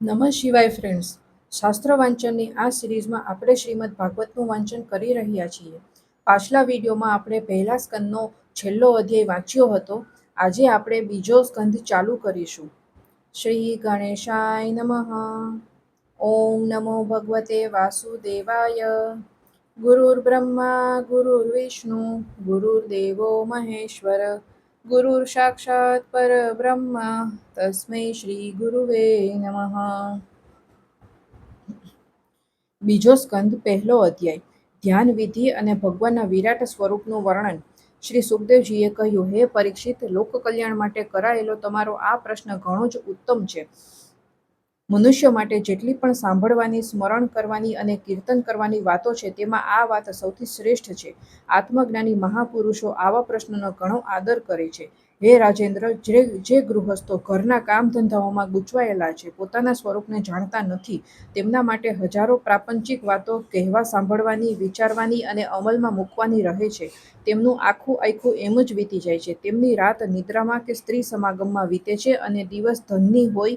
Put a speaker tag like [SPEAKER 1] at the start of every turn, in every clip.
[SPEAKER 1] નમઃ શિવાય ફ્રેન્ડ્સ શાસ્ત્ર વાંચનની આ સિરીઝમાં આપણે શ્રીમદ ભાગવતનું વાંચન કરી રહ્યા છીએ. પાછલા વિડીયોમાં આપણે પહેલા સ્કંદનો છેલ્લો અધ્યાય વાંચ્યો હતો. આજે આપણે બીજો સ્કંદ ચાલુ કરીશું. શ્રી ગણેશાય નમઃ. ઓમ નમો ભગવતે વાસુદેવાય. ગુરુર્બ્રહ્મા, ગુરુર્વિષ્ણુ, ગુરુર્દેવો મહેશ્વર. ગુરુર સાક્ષાત પરબ્રહ્મ તસ્મૈ શ્રી ગુરુવે નમઃ બીજો સ્કંદ પહેલો અધ્યાય. ધ્યાન, વિધિ અને ભગવાનના વિરાટ સ્વરૂપનું વર્ણન. શ્રી સુખદેવજીએ કહ્યું, હે પરીક્ષિત લોક કલ્યાણ માટે કરાયેલો તમારો આ પ્રશ્ન ઘણો જ ઉત્તમ છે. મનુષ્ય માટે જેટલી પણ સાંભળવાની, સ્મરણ કરવાની અને કીર્તન કરવાની વાતો છે, તેમાં આ વાત સૌથી શ્રેષ્ઠ છે. આત્મજ્ઞાની મહાપુરુષો આવા પ્રશ્નનો ઘણો આદર કરે છે. હે રાજેન્દ્ર, જે જે ગૃહસ્થો ઘરના કામ ધંધાઓમાં ગૂંચવાયેલા છે, પોતાના સ્વરૂપને જાણતા નથી, તેમના માટે હજારો પ્રાપંચિક વાતો કહેવા સાંભળવાની, વિચારવાની અને અમલમાં મૂકવાની રહે છે. તેમનું આખું આખું એમ જ વીતી જાય છે. તેમની રાત નિદ્રામાં કે સ્ત્રી સમાગમમાં વીતે છે અને દિવસ ધનની હોય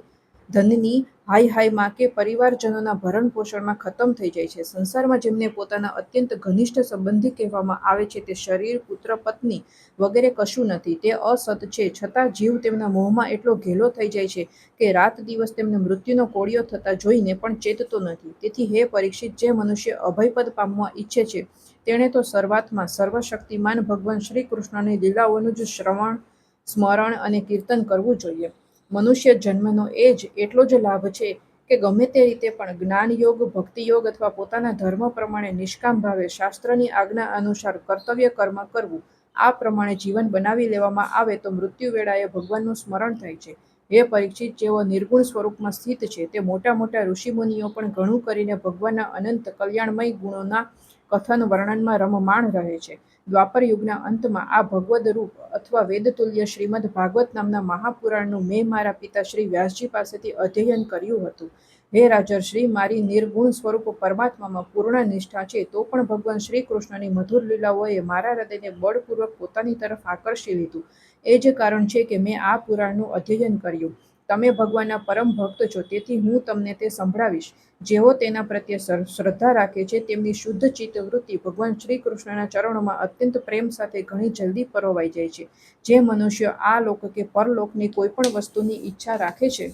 [SPEAKER 1] ધનની હાય હાયમાં કે પરિવારજનોના ભરણ પોષણમાં ખતમ થઈ જાય છે. સંસારમાં જેમને પોતાના અત્યંત ઘનિષ્ઠ સંબંધી કહેવામાં આવે છે તે શરીર, પુત્ર, પત્ની વગેરે કશું નથી. તે અસત છે. છતાં જીવ તેમના મોહમાં એટલો ઘેલો થઈ જાય છે કે રાત દિવસ તેમને મૃત્યુનો કોળિયો થતા જોઈને પણ ચેતતો નથી. તેથી હે પરીક્ષિત, જે મનુષ્ય અભયપદ પામવા ઈચ્છે છે, તેણે તો શરૂઆતમાં સર્વશક્તિમાન ભગવાન શ્રી કૃષ્ણની લીલાઓનું જ શ્રવણ, સ્મરણ અને કીર્તન કરવું જોઈએ. મનુષ્ય જન્મનો એ જ એટલો જ લાભ છે કે ગમે તે રીતે પણ જ્ઞાન યોગ ભક્તિ યોગ અથવા પોતાના ધર્મ પ્રમાણે નિષ્કામ ભાવે શાસ્ત્રની આજ્ઞા અનુસાર કર્તવ્ય કર્મ કરવું, આ પ્રમાણે જીવન બનાવી લેવામાં આવે તો મૃત્યુ વેળાએ ભગવાનનું સ્મરણ થાય છે. હે પરીક્ષિત, જેઓ નિર્ગુણ સ્વરૂપમાં સ્થિત છે, તે મોટા મોટા ઋષિમુનિઓ પણ ઘણું કરીને ભગવાનના અનંત કલ્યાણમય ગુણોના કથન વર્ણનમાં રમમાણ રહે છે. દ્વાપર યુગના અંતમાં આ ભગવદ રૂપ અથવા વેદતુલ્ય શ્રીમદ ભાગવત નામના મહાપુરાણનું મેં મારા પિતા શ્રી વ્યાસજી પાસેથી અધ્યયન કર્યું હતું. હે રાજર્શ્રી મારી નિર્ગુણ સ્વરૂપ પરમાત્મામાં પૂર્ણ નિષ્ઠા છે, તો પણ ભગવાન શ્રી કૃષ્ણની મધુર લીલાઓએ મારા હૃદયને બળપૂર્વક પોતાની તરફ આકર્ષી લીધું. એ જ કારણ છે કે મેં આ પુરાણનું અધ્યયન કર્યું. તમે ભગવાનના પરમ ભક્ત છો, તેથી હું તમને તે સંભળાવીશ. જેઓ તેના પ્રત્યે શ્રદ્ધા રાખે છે, તેમની શુદ્ધ ચિત્તવૃત્તિ ભગવાન શ્રી કૃષ્ણના ચરણોમાં અત્યંત પ્રેમ સાથે ઘણી જલ્દી પરોવાઈ જાય છે. જે મનુષ્ય આ લોક કે પરલોકની કોઈ પણ વસ્તુની ઈચ્છા રાખે છે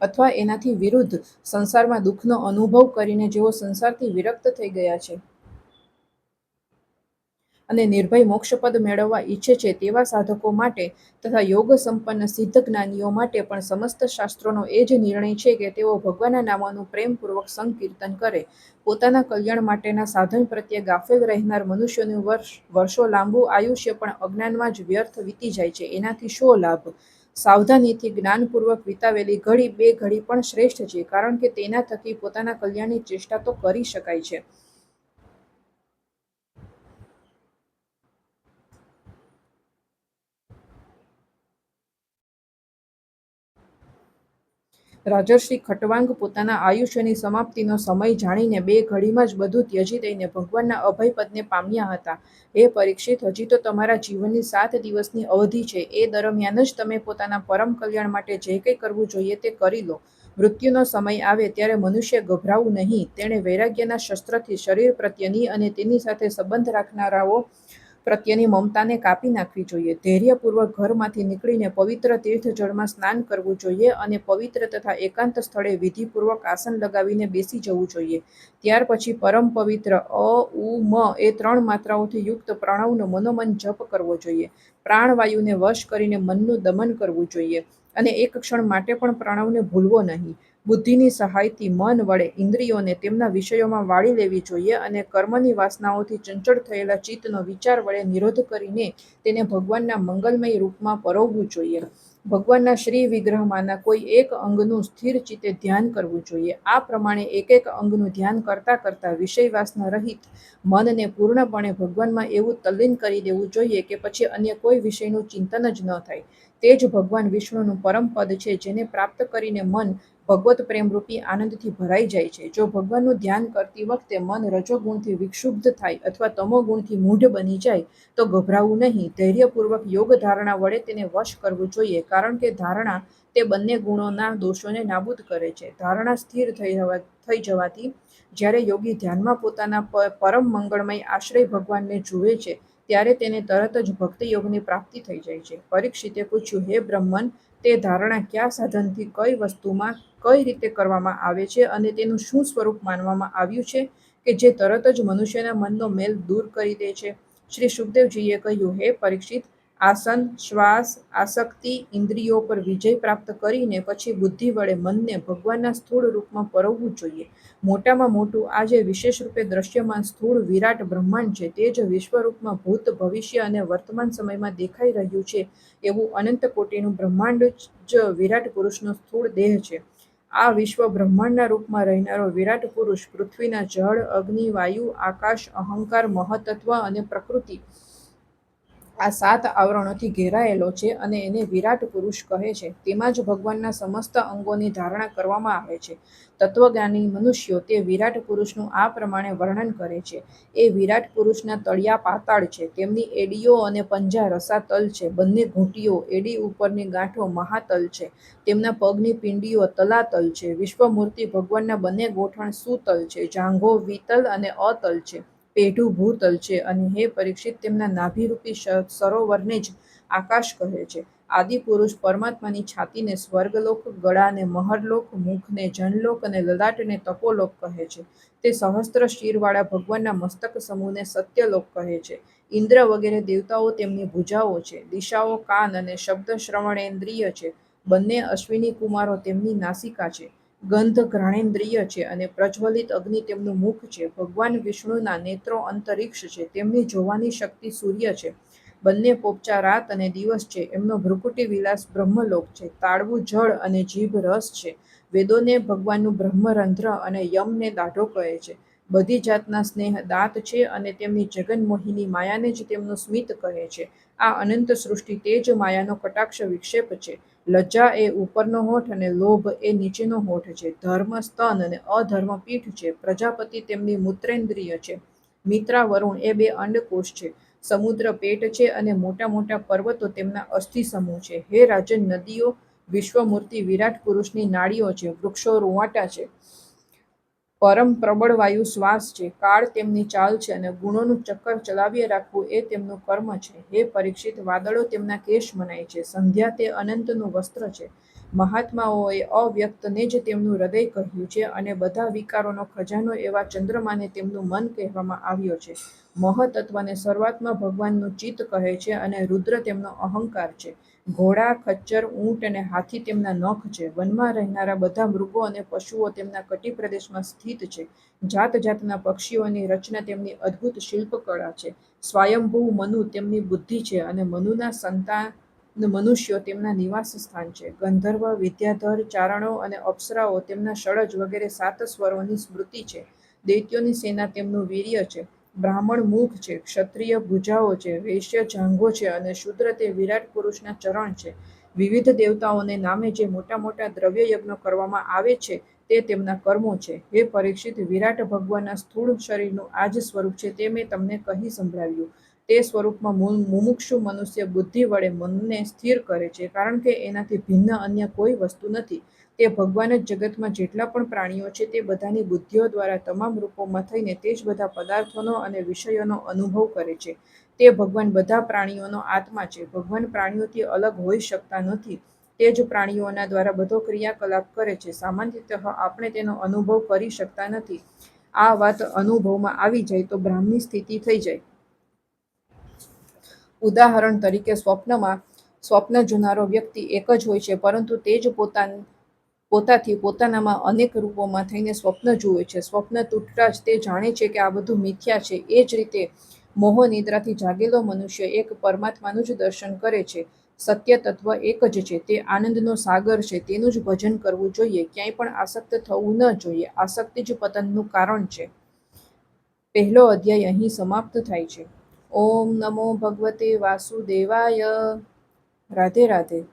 [SPEAKER 1] અથવા એનાથી વિરુદ્ધ સંસારમાં દુઃખનો અનુભવ કરીને જેઓ સંસારથી વિરક્ત થઈ ગયા છે. અને નિર્ભય મોક્ષપદ મેળવવા ઈચ્છે છે તેવા સાધકો માટે તથા યોગ સંપન્ન સિદ્ધ જ્ઞાનીઓ માટે પણ સમસ્ત શાસ્ત્રોનો એ જ નિર્ણય છે કે તેઓ ભગવાનના નામોનું પ્રેમપૂર્વક સંકીર્તન કરે. પોતાના કલ્યાણ માટેના સાધન પ્રત્યે ગાફેલ રહેનાર મનુષ્યનું વર્ષ, વર્ષો લાંબુ આયુષ્ય પણ અજ્ઞાનમાં જ વ્યર્થ વીતી જાય છે. એનાથી શો લાભ? સાવધાનીથી જ્ઞાનપૂર્વક વિતાવેલી ઘડી બે ઘડી પણ શ્રેષ્ઠ છે, કારણ કે તેના થકી પોતાના કલ્યાણની ચેષ્ટા તો કરી શકાય છે. રાજર્ષિ ખટવાંગ પોતાના આયુષ્યની સમાપ્તિનો સમય જાણીને બે ઘડીમાં જ બધું ત્યજી દઈને ભગવાનના અભયપદને પામ્યા હતા. હે પરીક્ષિત, હજી તો તમારા જીવનની સાત દિવસની અવધિ છે. એ દરમિયાન જ તમે પોતાના પરમ કલ્યાણ માટે જે કંઈ કરવું જોઈએ તે કરી લો. મૃત્યુનો સમય આવે ત્યારે મનુષ્ય ગભરાવું નહીં. તેણે વૈરાગ્યના શસ્ત્રથી શરીર પ્રત્યેની અને તેની સાથે સંબંધ રાખનારાઓ પ્રત્યેની મમતાને કાપી નાખવી જોઈએ. ધૈર્યપૂર્વક ઘરમાંથી નીકળીને પવિત્ર તીર્થ જળમાં સ્નાન કરવું જોઈએ અને પવિત્ર તથા એકાંત સ્થળે વિધિપૂર્વક આસન લગાવીને બેસી જવું જોઈએ. ત્યાર પછી પરમ પવિત્ર અ, ઉ, મ એ ત્રણ માત્રાઓથી યુક્ત પ્રણવનો મનોમન જપ કરવો જોઈએ. પ્રાણવાયુને વશ કરીને મનનું દમન કરવું જોઈએ. અને એક ક્ષણ માટે પણ પ્રણવને ભૂલવો નહીં. બુદ્ધિની સહાયથી મન વડે ઇન્દ્રિયોને તેમના વિષયોમાં વાળી લેવી જોઈએ અને કર્મની વાસનાઓથી ચંચળ થયેલા ચિત્તનો વિચાર વડે નિરોધ કરીને તેને ભગવાનના મંગલમય રૂપમાં પરોવવું જોઈએ. ભગવાનના શ્રી વિગ્રહમાંના કોઈ એક અંગનું સ્થિર ચિત્તે ધ્યાન કરવું જોઈએ. આ પ્રમાણે એક એક અંગનું ધ્યાન કરતાં કરતાં વિષય વાસના રહિત મનને પૂર્ણપણે ભગવાનમાં એવું તલ્લીન કરી દેવું જોઈએ કે પછી અન્ય કોઈ વિષયનું ચિંતન જ ન થાય. તે જ ભગવાન વિષ્ણુનું પરમ પદ છે, જેને પ્રાપ્ત કરીને મન ભગવત પ્રેમરૂપી આનંદથી ભરાઈ જાય છે. જો ભગવાનનું ધ્યાન કરતી વખતે મન રજોગુણથી વિક્ષુબ્ધ થાય અથવા તમોગુણથી મૂઢ બની જાય, તો ગભરાવું નહીં. ધૈર્યપૂર્વક યોગ ધારણા વડે તેને વશ કરવું જોઈએ, કારણ કે ધારણા તે બંને ગુણોના દોષોને નાબૂદ કરે છે. ધારણા સ્થિર થઈ જવા, થઈ જવાથી જ્યારે યોગી ધ્યાનમાં પોતાના પરમ મંગળમય આશ્રય ભગવાનને જુએ છે ત્યારે તેને તરત જ ભક્તિ યોગની પ્રાપ્તિ થઈ જાય છે. પરીક્ષિતે પૂછ્યું, હે બ્રહ્મન, તે ધારણા કયા સાધનથી કઈ વસ્તુમાં કઈ રીતે કરવામાં આવે છે અને તેનું શું સ્વરૂપ માનવામાં આવ્યું છે કે જે તરત જ મનુષ્યના મનનો મેલ દૂર કરી દે છે? શ્રી સુખદેવજીએ કહ્યું, હે પરીક્ષિત આસન, શ્વાસ, આસક્તિ, ઇન્દ્રિયો પર વિજય પ્રાપ્ત કરીને પછી બુદ્ધિ વડે મનને ભગવાનના સ્થૂળ રૂપમાં પરોવવું જોઈએ. મોટામાં મોટું આ જે વિશેષ રૂપે દ્રશ્યમાન સ્થૂળ વિરાટ બ્રહ્માંડ છે, તે જ વિશ્વરૂપમાં ભૂત, ભવિષ્ય અને વર્તમાન સમયમાં દેખાઈ રહ્યું છે એવું અનંત કોટીનું બ્રહ્માંડ જ વિરાટ પુરુષનો સ્થૂળ દેહ છે. આ વિશ્વ બ્રહ્માંડના રૂપમાં રહેનારો વિરાટ પુરુષ પૃથ્વીના જળ, અગ્નિ, વાયુ, આકાશ, અહંકાર, મહતત્વ અને પ્રકૃતિ આ સાત આવરણોથી ઘેરાયેલો છે અને એને વિરાટ પુરુષ કહે છે. તેમાં જ ભગવાનના સમસ્ત અંગોની ધારણા કરવામાં આવે છે. તત્વજ્ઞાની મનુષ્યો તે વિરાટ પુરુષનું આ પ્રમાણે વર્ણન કરે છે. એ વિરાટ પુરુષના તળિયા પાતાળ છે. તેમની એડીઓ અને પંજા રસાતલ છે. બંને ઘૂંટીઓ, એડી ઉપરની ગાંઠો મહાતલ છે. તેમના પગની પિંડીઓ તલાતલ છે. વિશ્વમૂર્તિ ભગવાનના બંને ગોઠણ સુતલ છે. જાંઘો વિતલ અને અતલ છે. પેઢું ભૂતલ છે અને હે પરીક્ષિત તેમના નાભિરૂપી સરોવરને જ આકાશ કહે છે. આદિપુરુષ પરમાત્માની છાતીને સ્વર્ગલોક, ગળાને મહરલોક, મુખને જનલોક અને લલાટને તપોલોક કહે છે. તે સહસ્ત્ર શિરવાળા ભગવાનના મસ્તક સમૂહને સત્યલોક કહે છે. ઇન્દ્ર વગેરે દેવતાઓ તેમની ભુજાઓ છે. દિશાઓ કાન અને શબ્દ શ્રવણેન્દ્રિય છે. બંને અશ્વિની કુમારો તેમની નાસિકા છે. ગંધ ઘ્રાણેન્દ્રિય છે અને પ્રજ્વલિત અગ્નિ તેમનું મુખ છે. ભગવાન વિષ્ણુના નેત્રો અંતરિક્ષ છે. તેમની જોવાની શક્તિ સૂર્ય છે. બંને પોપચા રાત અને દિવસ છે. એમનો ભ્રુકુટી વિલાસ બ્રહ્મલોક છે. તાળવું જળ અને જીભ રસ છે. વેદોને ભગવાનનું બ્રહ્મરંધ્ર અને યમને દાઢો કહે છે. બધી જાતના સ્નેહ દાંત છે અને તેમની જગનમોહિની માયાને જ તેમનું સ્મિત કહે છે. આ અનંત સૃષ્ટિ તે જ માયાનો કટાક્ષ વિક્ષેપ છે. લજ્જા એ ઉપરનો હોઠ અને લોભ એ નીચેનો હોઠ છે. ધર્મ સ્તન અને અધર્મ પીઠ છે. પ્રજાપતિ તેમની મૂત્રેન્દ્રિય છે. મિત્રા, વરુણ એ બે અંડકોશ છે. સમુદ્ર પેટ છે અને મોટા મોટા પર્વતો તેમના અસ્થિ સમૂહ છે. હે રાજન નદીઓ, વિશ્વમૂર્તિ વિરાટ પુરુષની નાળીઓ છે. વૃક્ષો રૂવાટા છે. પરમ પ્રબળ વાયુ શ્વાસ છે. કાળ તેમની ચાલ છે અને ગુણોનું ચક્કર ચલાવી રાખવું એ તેમનું કર્મ છે. હે પરીક્ષિત, વાદળો તેમના કેશ મનાય છે. સંધ્યા તે અનંતનું વસ્ત્ર છે. મહાત્માઓએ અવ્યક્તને જ તેમનું હૃદય કહ્યું છે અને બધા વિકારોનો ખજાનો એવા ચંદ્રમાને તેમનું મન કહેવામાં આવ્યો છે. મહતત્વને શરૂઆતમાં ભગવાનનું ચિત્ત કહે છે અને રુદ્ર તેમનો અહંકાર છે. ઘોડા, ખચ્ચર, ઊંટ અને હાથી તેમના નખ છે. વનમાં રહેનારા બધા મૃગો અને પશુઓ તેમના કટી પ્રદેશમાં સ્થિત છે. જાત જાતના પક્ષીઓની રચના તેમની અદ્ભુત શિલ્પકળા છે. સ્વયંભૂ મનુ તેમની બુદ્ધિ છે અને મનુના સંતાન, મનુષ્યો તેમના નિવાસ સ્થાન છે. ગંધર્વ, વિદ્યાધર, ચારણો અને અપ્સરાઓ તેમના ષડજ વગેરે સાત સ્વરોની સ્મૃતિ છે. દૈત્યોની સેના તેમનું વીર્ય છે. બ્રાહ્મણ મુખ છે, ક્ષત્રિય ભુજાઓ છે, વૈશ્ય જાંઘો છે અને શૂદ્ર તે વિરાટ પુરુષના ચરણ છે. વિવિધ દેવતાઓને નામે જે મોટા મોટા દ્રવ્ય યજ્ઞ કરવામાં આવે છે, તે તેમના કર્મો છે. હે પરીક્ષિત, વિરાટ ભગવાનના સ્થૂળ શરીરનું આ જ સ્વરૂપ છે, તે મેં તમને કહી સંભળાવ્યું. તે સ્વરૂપમાં મુમુક્ષુ મનુષ્ય બુદ્ધિ વડે મનને સ્થિર કરે છે, કારણ કે એનાથી ભિન્ન અન્ય કોઈ વસ્તુ નથી. તે ભગવાન જ જગતમાં જેટલા પણ પ્રાણીઓ છે તે બધાની બુદ્ધિઓ દ્વારા તમામ રૂપોમાં થઈને તે જ બધા પદાર્થોનો અને વિષયોનો અનુભવ કરે છે. તે ભગવાન બધા પ્રાણીઓનો આત્મા છે. ભગવાન પ્રાણીઓથી અલગ હોઈ શકતા નથી. તે જ પ્રાણીઓના દ્વારા બધો ક્રિયાકલાપ કરે છે. સામાન્યતઃ આપણે તેનો અનુભવ કરી શકતા નથી. આ વાત અનુભવમાં આવી જાય તો બ્રાહ્મની સ્થિતિ થઈ જાય. ઉદાહરણ તરીકે સ્વપ્નમાં સ્વપ્ન જોનારો વ્યક્તિ એક જ હોય છે, પરંતુ તે જ પોતાન પોતાથી પોતાનામાં અનેક રૂપોમાં થઈને સ્વપ્ન જુએ છે. સ્વપ્ન તૂટતા જ તે જાણે છે કે આ બધું મિથ્યા છે. એ જ રીતે મોહ નિદ્રાથી જાગેલો મનુષ્ય એક પરમાત્માનું જ દર્શન કરે છે. સત્ય તત્વ એક જ છે. તે આનંદનો સાગર છે. તેનું જ ભજન કરવું જોઈએ. ક્યાંય પણ આસક્ત થવું ન જોઈએ. આસક્તિ જ પતનનું કારણ છે. પહેલો અધ્યાય અહીં સમાપ્ત થાય છે. ઓમ નમો ભગવતે વાસુદેવાય. રાધે રાધે.